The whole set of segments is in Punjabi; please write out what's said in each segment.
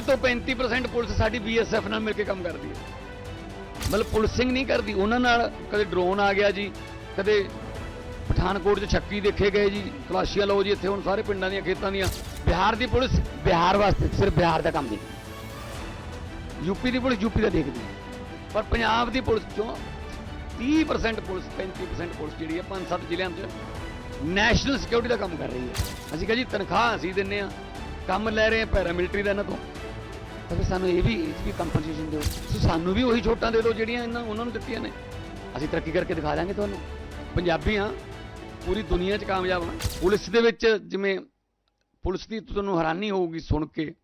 30 ਤੋਂ 35% ਪੁਲਿਸ ਸਾਡੀ ਬੀਐਸਐਫ ਨਾਲ ਮਿਲ ਕੇ ਕੰਮ ਕਰਦੀ ਹੈ। ਮਤਲਬ ਪੁਲਿਸਿੰਗ ਨਹੀਂ ਕਰਦੀ, ਉਹਨਾਂ ਨਾਲ ਕਦੇ ਡਰੋਨ ਆ ਗਿਆ ਜੀ, ਕਦੇ ਪਠਾਨਕੋਟ 'ਚ ਛੱਕੀ ਦੇਖੇ ਗਏ ਜੀ, ਤਲਾਸ਼ੀਆਂ ਲਓ ਜੀ ਇੱਥੇ ਹੁਣ ਸਾਰੇ ਪਿੰਡਾਂ ਦੀਆਂ, ਖੇਤਾਂ ਦੀਆਂ। ਬਿਹਾਰ ਦੀ ਪੁਲਿਸ ਬਿਹਾਰ ਵਾਸਤੇ, ਸਿਰਫ ਬਿਹਾਰ ਦਾ ਕੰਮ ਦੇਖਦੀ ਯੂਪੀ ਦੀ ਪੁਲਿਸ ਯੂਪੀ ਦਾ ਦੇਖਦੀ ਪਰ ਪੰਜਾਬ ਦੀ ਪੁਲਿਸ ਚੋਂ 30% ਪੁਲਿਸ 35% ਪੁਲਿਸ ਜਿਹੜੀ ਹੈ, ਪੰਜ ਸੱਤ ਜ਼ਿਲ੍ਹਿਆਂ 'ਚ ਨੈਸ਼ਨਲ ਸਿਕਿਉਰਿਟੀ ਦਾ ਕੰਮ ਕਰ ਰਹੀ ਹੈ। ਅਸੀਂ ਕਹਾਂ ਜੀ ਤਨਖਾਹ ਅਸੀਂ ਦਿੰਨੇ ਆ ਕੰਮ ਲੈ ਰਹੇ ਆ ਪੈਰਾਮਿਲਟਰੀ ਦਾ ਇਹਨਾਂ ਤੋਂ। ਤਾਂ ਫਿਰ ਸਾਨੂੰ ਇਹ ਵੀ ਇਹ ਵੀ ਕੰਪਨਸੇਸ਼ਨ ਦਿਓ। ਤੁਸੀਂ ਸਾਨੂੰ ਵੀ ਉਹੀ ਛੋਟਾਂ ਦੇ ਦਿਓ ਜਿਹੜੀਆਂ ਇਹਨਾਂ ਉਹਨਾਂ ਨੂੰ ਦਿੱਤੀਆਂ ਨੇ। ਅਸੀਂ ਤਰੱਕੀ ਕਰਕੇ ਦਿਖਾ ਦਾਂਗੇ ਤੁਹਾਨੂੰ। ਪੰਜਾਬੀ ਆ ਪੂਰੀ ਦੁਨੀਆ 'ਚ ਕਾਮਯਾਬ ਆ ਪੁਲਿਸ ਦੇ ਵਿੱਚ ਜਿਵੇਂ ਪੁਲਿਸ ਦੀ ਤੁਹਾਨੂੰ ਹੈਰਾਨੀ ਹੋਊਗੀ ਸੁਣ ਕੇ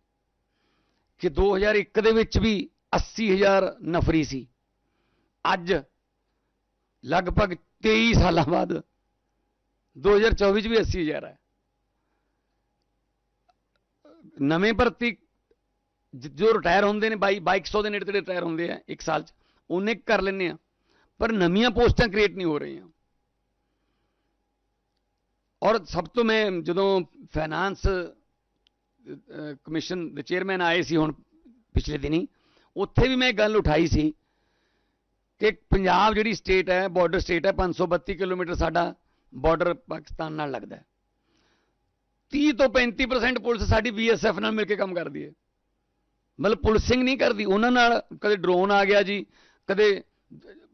ਕਿ 2001 ਦੇ ਵਿੱਚ ਵੀ 80000 ਨਫਰੀ ਸੀ। ਅੱਜ ਲਗਭਗ 23 ਸਾਲਾਂ ਬਾਅਦ 2024 ਚ ਵੀ 80000 ਹੈ। ਨਵੇਂ ਭਰਤੀ ਜੋ ਰਿਟਾਇਰ ਹੁੰਦੇ ਨੇ 22 2200 ਦੇ ਨੇੜੇ ਤੇੜੇ ਰਿਟਾਇਰ ਹੁੰਦੇ ਆ ਇੱਕ ਸਾਲ ਚ, ਉਹਨੇ ਕਰ ਲੈਂਦੇ ਆ। ਪਰ ਨਵੀਆਂ ਪੋਸਟਾਂ ਕ੍ਰੀਏਟ ਨਹੀਂ ਹੋ ਰਹੀਆਂ। ਔਰ ਸਭ ਤੋਂ ਮੈਂ ਜਦੋਂ ਫਾਈਨਾਂਸ ਕਮਿਸ਼ਨ ਦੇ ਚੇਅਰਮੈਨ ਆਏ ਸੀ ਹੁਣ ਪਿਛਲੇ ਦਿਨੀ, ਉੱਥੇ ਵੀ ਮੈਂ ਗੱਲ ਉਠਾਈ ਸੀ ਕਿ ਪੰਜਾਬ ਜਿਹੜੀ ਸਟੇਟ ਹੈ ਬਾਰਡਰ ਸਟੇਟ ਹੈ 532 ਕਿਲੋਮੀਟਰ ਸਾਡਾ ਬਾਰਡਰ ਪਾਕਿਸਤਾਨ ਨਾਲ ਲੱਗਦਾ ਹੈ। 30 ਤੋਂ 35% ਪੁਲਿਸ ਸਾਡੀ ਬੀਐਸਐਫ ਨਾਲ ਮਿਲ ਕੇ ਕੰਮ ਕਰਦੀ ਹੈ। ਮਤਲਬ ਪੁਲਿਸਿੰਗ ਨਹੀਂ ਕਰਦੀ। ਉਹਨਾਂ ਨਾਲ ਕਦੇ ਡਰੋਨ ਆ ਗਿਆ ਜੀ, ਕਦੇ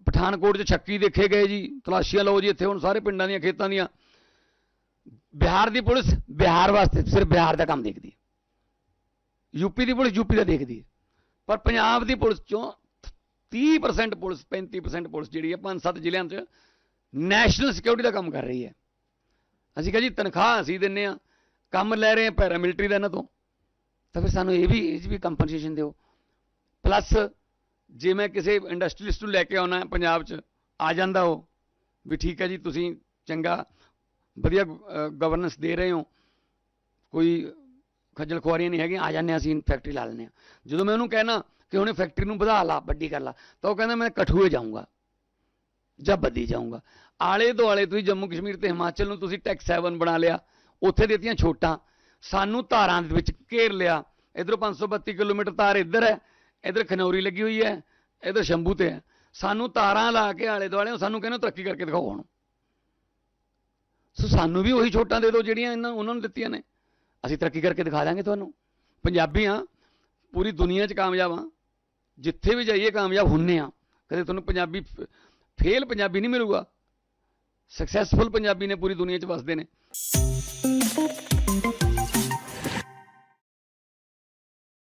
ਪਠਾਨਕੋਟ 'ਚ ਛੱਕੀ ਦੇਖੇ ਗਏ ਜੀ ਤਲਾਸ਼ੀਆਂ ਲਓ ਜੀ, ਇੱਥੇ ਹੁਣ ਸਾਰੇ ਪਿੰਡਾਂ ਦੀਆਂ, ਖੇਤਾਂ ਦੀਆਂ। ਬਿਹਾਰ ਦੀ ਪੁਲਿਸ ਬਿਹਾਰ ਵਾਸਤੇ ਸਿਰਫ ਬਿਹਾਰ ਦਾ ਕੰਮ ਦੇਖਦੀ ਹੈ। ਯੂਪੀ ਦੀ ਪੁਲਿਸ ਯੂਪੀ ਦਾ ਦੇਖਦੀ ਹੈ। ਪਰ ਪੰਜਾਬ ਦੀ ਪੁਲਿਸ ਚੋਂ 30% ਪੁਲਿਸ 35% ਪੁਲਿਸ ਜਿਹੜੀ ਹੈ, ਪੰਜ ਸੱਤ ਜ਼ਿਲ੍ਹਿਆਂ 'ਚ ਨੈਸ਼ਨਲ ਸਿਕਿਉਰਿਟੀ ਦਾ ਕੰਮ ਕਰ ਰਹੀ ਹੈ। ਅਸੀਂ ਕਹਾਂ ਜੀ ਤਨਖਾਹ ਅਸੀਂ ਦਿੰਨੇ ਆ ਕੰਮ ਲੈ ਰਹੇ ਆ ਪੈਰਾਮਿਲਟਰੀ ਦਾ ਇਹਨਾਂ ਤੋਂ। ਤਾਂ ਫਿਰ ਸਾਨੂੰ ਇਹ ਵੀ, ਇਹ 'ਚ ਵੀ ਕੰਪਨਸੇਸ਼ਨ ਦਿਓ। ਪਲੱਸ ਜੇ ਮੈਂ ਕਿਸੇ ਇੰਡਸਟਰੀਲਿਸਟ ਨੂੰ ਲੈ ਕੇ ਆਉਣਾ ਪੰਜਾਬ 'ਚ, ਆ ਜਾਂਦਾ ਉਹ, ਵੀ ਠੀਕ ਹੈ ਜੀ, ਤੁਸੀਂ ਚੰਗਾ, ਵਧੀਆ ਗਵਰਨੈਂਸ ਦੇ ਰਹੇ ਹੋ। ਕੋਈ ਖੱਜਲ ਖੁਆਰੀਆਂ ਨਹੀਂ ਹੈਗੀਆਂ, ਆ ਜਾਂਦੇ ਅਸੀਂ ਫੈਕਟਰੀ ਲਾ ਲੈਂਦੇ ਹਾਂ। ਜਦੋਂ ਮੈਂ ਉਹਨੂੰ ਕਹਿਣਾ ਕਿ ਉਹਨੇ ਫੈਕਟਰੀ ਨੂੰ ਵਧਾ ਲਾ, ਵੱਡੀ ਕਰ ਲਾ, ਤਾਂ ਉਹ ਕਹਿੰਦਾ ਮੈਂ ਕਠੂਏ ਜਾਊਂਗਾ, ਜਾਂ ਬੱਦੀ ਜਾਊਂਗਾ। ਆਲੇ ਦੁਆਲੇ ਤੁਸੀਂ ਜੰਮੂ ਕਸ਼ਮੀਰ ਤੇ ਹਿਮਾਚਲ ਨੂੰ ਤੁਸੀਂ ਟੈਕਸ 7 ਬਣਾ ਲਿਆ, ਉੱਥੇ ਦਿੱਤੀਆਂ ਛੋਟਾਂ, ਸਾਨੂੰ ਧਾਰਾਂ ਦੇ ਵਿੱਚ ਘੇਰ ਲਿਆ ਇਧਰੋਂ 532 ਕਿਲੋਮੀਟਰ ਤਾਰ ਇੱਧਰ ਹੈ, ਇਧਰ ਖਨੌਰੀ ਲੱਗੀ ਹੋਈ ਹੈ, ਇਧਰ ਸ਼ੰਭੂ ਤੇ ਹੈ। ਸਾਨੂੰ ਤਾਰਾਂ ਲਾ ਕੇ ਆਲੇ ਦੁਆਲੇ ਸਾਨੂੰ ਕਹਿੰਦੇ ਤਰੱਕੀ ਕਰਕੇ ਦਿਖਾਓ ਹੁਣ। ਸੋ ਸਾਨੂੰ ਵੀ ਉਹੀ ਛੋਟਾਂ ਦੇ ਦਿਓ ਜਿਹੜੀਆਂ ਇਹਨਾਂ ਉਹਨਾਂ ਨੂੰ ਦਿੱਤੀਆਂ ਨੇ। ਅਸੀਂ ਤਰੱਕੀ ਕਰਕੇ ਦਿਖਾ ਦਾਂਗੇ ਤੁਹਾਨੂੰ। ਪੰਜਾਬੀ ਆ ਪੂਰੀ ਦੁਨੀਆ 'ਚ ਕਾਮਯਾਬ ਆ ਜਿੱਥੇ ਵੀ ਜਾਈਏ ਕਾਮਯਾਬ ਹੁੰਨੇ ਆ ਕਦੇ ਤੁਹਾਨੂੰ ਪੰਜਾਬੀ ਫੇਲ ਪੰਜਾਬੀ ਨਹੀਂ ਮਿਲੂਗਾ। ਸਕਸੈਸਫੁਲ ਪੰਜਾਬੀ ਨੇ ਪੂਰੀ ਦੁਨੀਆ 'ਚ ਵਸਦੇ ਨੇ।